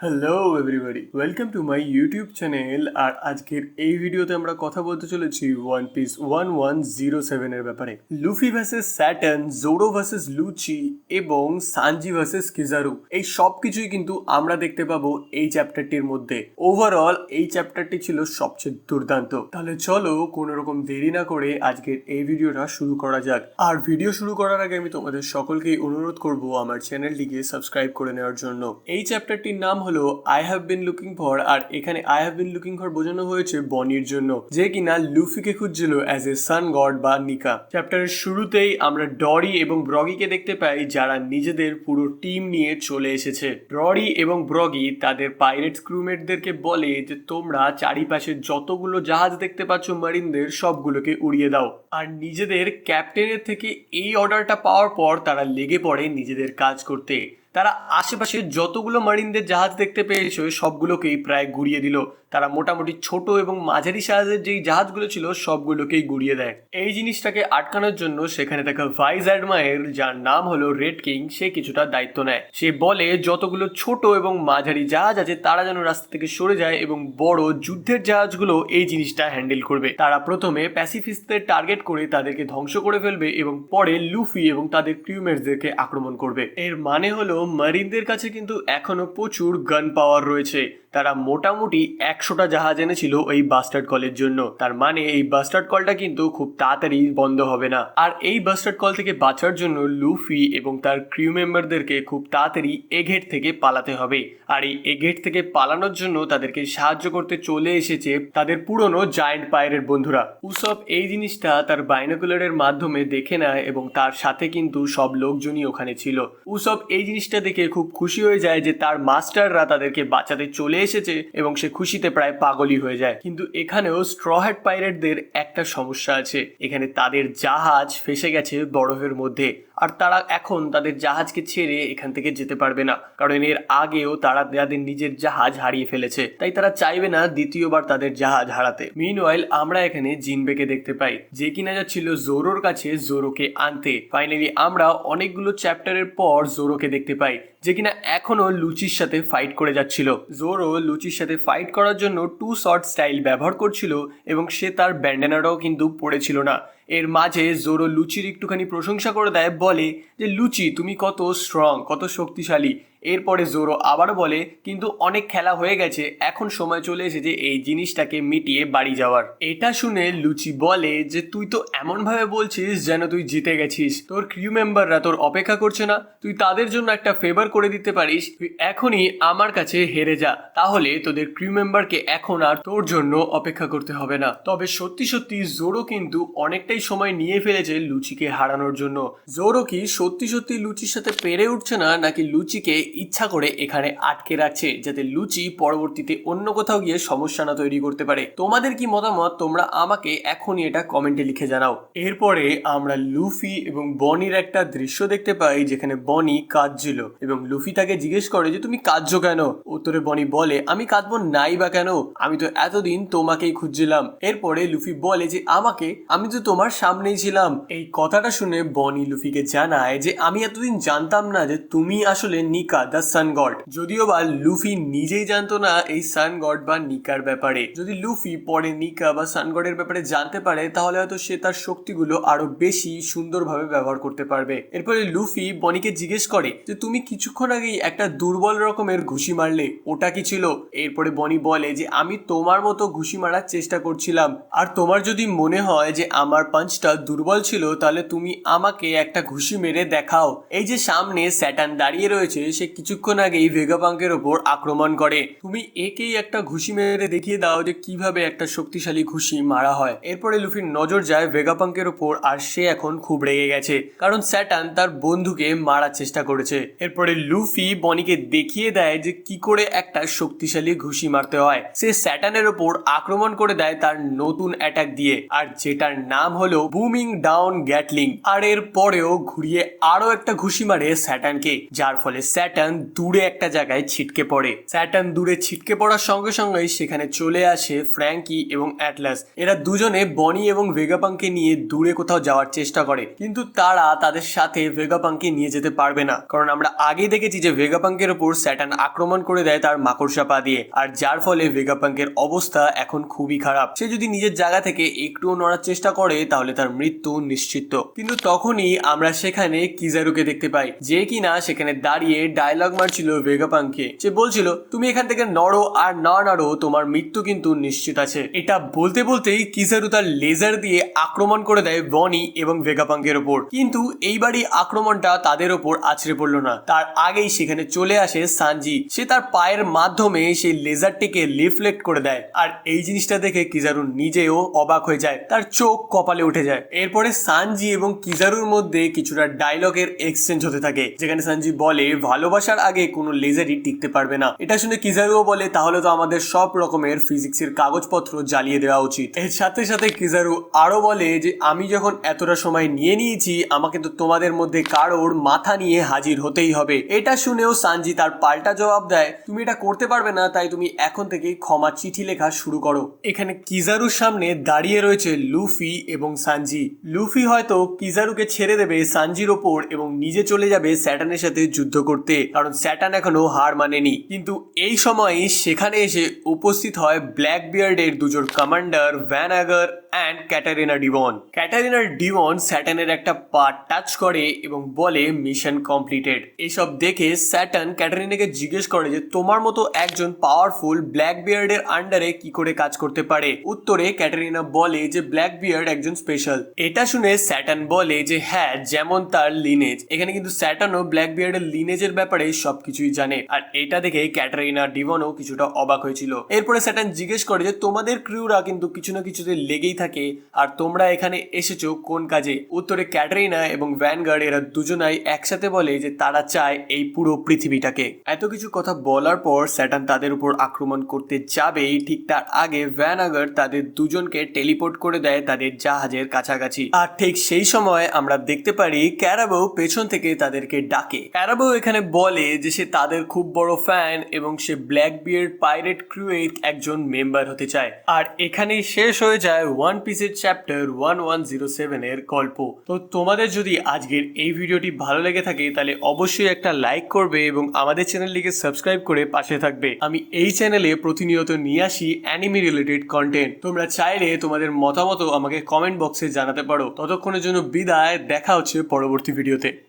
Hello everybody welcome to my YouTube channel আর আজকের এই ভিডিওতে আমরা কথা বলতে চলেছি one piece one one zero সেভেনের ব্যাপারে। Luffy versus Saturn Zoro versus Lucci এবং সানজি ভার্সেস কিজারু এই সব কিছুই কিন্তু আমরা দেখতে পাবো এই চ্যাপ্টারটির মধ্যে। ওভারঅল এই চ্যাপ্টারটি ছিল সবচেয়ে দুর্দান্ত। তাহলে চলো কোনো রকম দেরি না করে আজকের এই ভিডিওটা শুরু করা যাক। আর ভিডিও শুরু করার আগে আমি তোমাদের সকলকেই অনুরোধ করব আমার চ্যানেলটিকে সাবস্ক্রাইব করে নেওয়ার জন্য। এই চ্যাপ্টারটির নাম হলো I have been looking for আর এখানে I have been looking for বোঝানো হয়েছে বনির জন্য, যে কিনা লুফিকে খুঁজছিল অ্যাজ এ সান গড বা নিকা। চ্যাপ্টারের শুরুতেই আমরা ডরি এবং ব্রগিকে দেখতে পাই যারা নিজেদের পুরো টিম নিয়ে চলে এসেছে। ডরি এবং ব্রগি তাদের পাইরেটস ক্রুমেটদেরকে বলে যে, তোমরা চারিপাশে যতগুলো জাহাজ দেখতে পাচ্ছ, মারিনদের সবগুলোকে উড়িয়ে দাও। আর নিজেদের ক্যাপ্টেনের থেকে এই অর্ডারটা পাওয়ার পর তারা লেগে পড়ে নিজেদের কাজ করতে। তারা আশেপাশে যতগুলো মারিনদের জাহাজ দেখতে পেয়েছে, সবগুলোকেই প্রায় গুড়িয়ে দিল। তারা মোটামুটি ছোট এবং মাঝারি সাইজের যেই জাহাজগুলো ছিল, সবগুলোকেই গুড়িয়ে দেয়। এই জিনিসটাকে আটকানোর জন্য সেখানে থাকা ভাইস অ্যাডমায়ার, যার নাম হলো রেড কিং, সে কিছুটা দায়িত্ব নেয়। সে বলে, যতগুলো ছোট এবং মাঝারি জাহাজ আছে, তারা যেন রাস্তা থেকে সরে যায় এবং বড় যুদ্ধের জাহাজগুলো এই জিনিসটা হ্যান্ডেল করবে। তারা প্রথমে প্যাসিফিস্টদের টার্গেট করে তাদেরকে ধ্বংস করে ফেলবে এবং পরে লুফি এবং তাদের ক্রিউমেটসদেরকে আক্রমণ করবে। এর মানে হলো মারিনদের কাছে কিন্তু এখনও প্রচুর গান পাওয়ার রয়েছে। তারা মোটামুটি একশোটা জাহাজ এনেছিল এই বাস্টার্ড কলের জন্য। তার মানে এই বাস্টার্ড কলটা কিন্তু খুব তাড়াতাড়ি বন্ধ হবে না। আর এই বাস্টার্ড কল থেকে বাঁচার জন্য লুফি এবং তার ক্রিউ মেম্বারদেরকে খুব তাড়াতাড়ি এঘেট থেকে পালাতে হবে। আর এই এঘেট থেকে পালানোর জন্য তাদেরকে সাহায্য করতে চলে এসেছে তাদের পুরনো জায়েন্ট পায়ের বন্ধুরা। উসব এই জিনিসটা তার বাইনোকুলারের মাধ্যমে দেখে নেয় এবং তার সাথে কিন্তু সব লোকজনই ওখানে ছিল। উসব এই জিনিসটা দেখে খুব খুশি হয়ে যায় যে তার মাস্টাররা তাদেরকে বাঁচাতে চলে এসেছে এবং সে খুশিতে প্রায় পাগলই হয়ে যায়। কিন্তু এখানেও স্ট্রহ্যাট পাইরেটদের একটা সমস্যা আছে। এখানে তাদের জাহাজ ফেসে গেছে বরফের মধ্যে। আর তারা এখন তাদের জাহাজকে ছেড়ে এখান থেকে যেতে পারবে না। কারণ এর আগেও তারা তাদের নিজের জাহাজ হারিয়ে ফেলেছে। তাই তারা চাইবে না দ্বিতীয়বার তাদের জাহাজ হারাতে। মিন আমরা এখানে জিনবেকে দেখতে পাই, যে কিনা যাচ্ছিল জোরোর কাছে জোরোকে আনতে। ফাইনালি আমরা অনেকগুলো চ্যাপ্টারের পর জোরোকে দেখতে পাই যে কিনা এখনও লুচির সাথে ফাইট করে যাচ্ছিল। জোরো লুচির সাথে ফাইট করার জন্য টু শর্ট স্টাইল ব্যবহার করছিল এবং সে তার ব্যান্ডেনাটাও কিন্তু পড়েছিল না। এর মাঝে জোরো লুচির একটুখানি প্রশংসা করে দেয়, বলে যে, লুচি, তুমি কত স্ট্রং কত শক্তিশালী। এরপরে জোরো আবার বলে, কিন্তু অনেক খেলা হয়ে গেছে, এখন সময় চলে এসেছে এই জিনিসটাকে মিটিয়ে বাড়ি যাওয়ার। এটা শুনে লুচি বলে যে, তুই তো এমনভাবে বলছিস যেন তুই জিতে গেছিস। তোর ক্রিউ মেম্বাররা তোর অপেক্ষা করছে না। তুই তাদের জন্য একটা ফেভার করে দিতে পারিস, তুই এখনই আমার কাছে হেরে যা। তাহলে তোদের ক্রিউ মেম্বারকে এখন আর তোর জন্য অপেক্ষা করতে হবে না। তবে সত্যি সত্যি জোরো কিন্তু অনেকটাই সময় নিয়ে ফেলেছে লুচিকে হারানোর জন্য। জোরো কি সত্যি সত্যি লুচির সাথে পেরে উঠছে না, নাকি লুচিকে ইচ্ছা করে এখানে আটকে রাখছে, যাতে লুচি পরবর্তীতে অন্য কোথাও গিয়ে সমস্যা না তৈরি করতে পারে? তোমাদের কি মতামত? তোমরা আমাকে এখনই এটা কমেন্টে লিখে জানাও। এরপরে আমরা লুফি এবং বনির একটা দৃশ্য দেখতে পাই, যেখানে বনি কাঁদছিল এবং লুফি তাকে জিজ্ঞেস করে যে, তুমি কাঁদছো কেন? উত্তরে বনি বলে, আমি কাঁদবো নাই বা কেন? আমি তো এতদিন তোমাকেই খুঁজছিলাম। এরপরে লুফি বলে যে, আমাকে? আমি তো তোমার সামনেই ছিলাম। এই কথাটা শুনে বনি লুফিকে জানায় যে, আমি এতদিন জানতাম না যে তুমি আসলে নিকা, দ্য সান গড। যদিও বা লুফি নিজেই জানতো না এই সান গড বা নিকার ব্যাপারে। যদি লুফি পরে নিকা বা সান গডের ব্যাপারে জানতে পারে, তাহলে হয়তো সে তার শক্তিগুলো আরও বেশি সুন্দরভাবে ব্যবহার করতে পারবে। এরপরে লুফি বনিকে জিজ্ঞেস করে যে, তুমি কিছুক্ষণ আগেই একটা দুর্বল রকমের ঘুষি মারলে ওটা কি ছিল? এরপরে বনি বলে যে, আমি তোমার মতো ঘুষি মারার চেষ্টা করছিলাম। আর তোমার যদি মনে হয় যে আমার পাঞ্চটা দুর্বল ছিল, তাহলে তুমি আমাকে একটা ঘুষি মেরে দেখাও। এই যে সামনে স্যাটান দাঁড়িয়ে রয়েছে, সে কিছুক্ষণ আগেই ভেগাপাঙ্কের ওপর আক্রমণ করে। তুমি একেই একটা ঘুষি মেরে দেখিয়ে দাও যে কীভাবে একটা শক্তিশালী ঘুষি মারা হয়। এরপরে লুফির নজর যায় ভেগাপাঙ্কের ওপর, আর সে এখন খুব রেগে গেছে। কারণ স্যাটান তার বন্ধুকে মারার চেষ্টা করেছে। এরপরে লুফি বনিকে দেখিয়ে দেয় যে কি করে একটা শক্তিশালী ঘুষি মারতে হয়। সে স্যাটানের ওপর আক্রমণ করে দেয় তার নতুন অ্যাটাক দিয়ে। আর যেটার নাম হলো বুমিং ডাউন গ্যাটলিং আর এর পরেও ঘুরিয়ে আরও একটা ঘুষি মারে স্যাটানকে, যার ফলে স্যাটান দূরে একটা জায়গায় ছিটকে পড়ে। স্যাটান দূরে ছিটকে পড়ার সঙ্গে সঙ্গে সেখানে চলে আসে ফ্র্যাঙ্কি এবং অ্যাটলাস। এরা দুজনে বনি এবং ভেগাপাংকে নিয়ে দূরে কোথাও যাওয়ার চেষ্টা করে, কিন্তু তারা তাদের সাথে ভেগাপাংকে নিয়ে যেতে পারবে না। কারণ আমরা আগে দেখেছি যে ভেগাপাঙ্কের ওপর স্যাটার্ন আক্রমণ করে দেয় তার মাকড়সা পা দিয়ে। আর যার ফলে ভেগাপাঙ্কের অবস্থা এখন খুবই খারাপ। সে যদি নিজের জায়গা থেকে একটুও নড়ার চেষ্টা করে, তাহলে তার মৃত্যু নিশ্চিত। কিন্তু তখনই আমরা সেখানে কিজারুকে দেখতে পাই, যে কিনা সেখানে দাঁড়িয়ে ডায়লগ মারছিল ভেগাপাঙ্কে সে বলছিল, তুমি এখান থেকে নড়ো আর না নড়ো, তোমার মৃত্যু কিন্তু নিশ্চিত আছে। এটা বলতে বলতেই কিজারু তার লেজার দিয়ে আক্রমণ করে দেয় বনি এবং ভেগাপাঙ্কের ওপর কিন্তু এইবারই আক্রমণটা তাদের ওপর আছড়ে পড়ল না। তার আগেই সেখানে চলে আসে সানজি। সে তার পায়ের মাধ্যমে সেই লেজারটিকে রিফ্লেক্ট করে দেয়। আর এই জিনিসটা দেখে কিজারু নিজেও অবাক হয়ে যায়। তার চোখ কপালে উঠে যায়। এরপরে সানজি এবং কিজারুর মধ্যে কিছুটা ডায়লগের এক্সচেঞ্জ হতে থাকে, যেখানে সানজি বলে, ভালোবাসার আগে কোনো লেজারই টিকতে পারবে না। এটা শুনে কিজারুও বলে, তাহলে তো আমাদের সব রকমের ফিজিক্সের কাগজপত্র জ্বালিয়ে দেওয়া উচিত। এর সাথে সাথে কিজারু আরও বলে যে, আমি যখন এতটা সময় নিয়ে নিয়েছি, আমাকে তো তোমাদের মধ্যে কারোর মাথা নিয়ে হাজির হতেই হবে। এটা শুনেও সানজি তার পাল্টা জবাব দেয়, তুমি এটা করতে পারবে না, তাই তুমি এখন থেকে ক্ষমা চিঠি লেখা শুরু করো। এখানে কিজারুর সামনে দাঁড়িয়ে রয়েছে লুফি এবং সানজি। লুফি হয়তো কিজারুকে ছেড়ে দেবে সানজির ওপর এবং নিজে চলে যাবে স্যাটানের সাথে যুদ্ধ করতে, কারণ স্যাটান এখনও হার মানেনি। কিন্তু এই সময় সেখানে এসে উপস্থিত হয় ব্ল্যাক বিয়ার্ডের দুজন commander Vanagar and Katarina Devon Katarina Devon স্যাটানের একটা পার্ট টাচ করে এবং বলে মিশন কমপ্লিটেড এসব দেখে স্যাটান ক্যাটারিনাকে জিজ্ঞেস করে যে, তোমার মতো একজন পাওয়ারফুল ব্ল্যাক বিয়ার্ডের আন্ডারে কি করে কাজ করতে পারে? উত্তরে ক্যাটারিনা বলে যে ব্ল্যাক বিয়ার্ড একজন স্পেশাল এটা শুনে স্যাটান বলে যে হ্যাঁ যেমন তার লিনেজ এখানে কিন্তু স্যাটানও ব্ল্যাক বিয়ার্ডের লিনেজের ব্যাপারে সবকিছুই জানে। আর এটা দেখে ক্যাটারিনা ডিভনও কিছুটা অবাক হয়েছিল। এরপরে স্যাটান জিজ্ঞেস করে যে, তোমাদের ক্রিউরা কিন্তু কিছু না কিছুতে লেগেই থাকে আর তোমরা এখানে এসেছ কোন কাজে? উত্তরে ক্যাটারিনা এবং ভ্যানগার্ড এরা দুজনাই একসাথে বলে যে তারা চায় এই পুরো পৃথিবীটাকে। এত কিছু কথা বলার পর স্যাটান তাদের উপর আক্রমণ করতে যাবেই। ঠিক তার আগে ভ্যানাগার তাদের দুজনকে টেলিপোর্ট করে দেয় তাদের জাহাজের কাছাকাছি। আর ঠিক সেই সময় আমরা দেখতে পারি ক্যারাবো পেছন থেকে তাদেরকে ডাকে। ক্যারাবো এখানে বলে যে সে তাদের খুব বড় ফ্যান এবং সে ব্ল্যাক বিয়ার্ড পাইরেট ক্রুয়ের একজন মেম্বার হতে চায়। আর এখানেই শেষ হয়ে যায় ওয়ান পিসের chapter one one zero seven এর গল্প। তো তোমাদের যদি আজকের এই ভিডিওটি ভালো লেগে থাকে, তাহলে অবশ্যই একটা লাইক করবে এবং আমাদের চ্যানেলটিকে সাবস্ক্রাইব করে পাশে থাকবে। আমি এই চ্যানেলে প্রতিনিয়ত নিয়ে আসি অ্যানিমি রিলেটেড কন্টেন্ট তোমরা চাইলে তোমাদের মতামত আমাকে কমেন্ট বক্সে জানাতে পারো। ততক্ষণের জন্য বিদায়, দেখা হচ্ছে পরবর্তী ভিডিওতে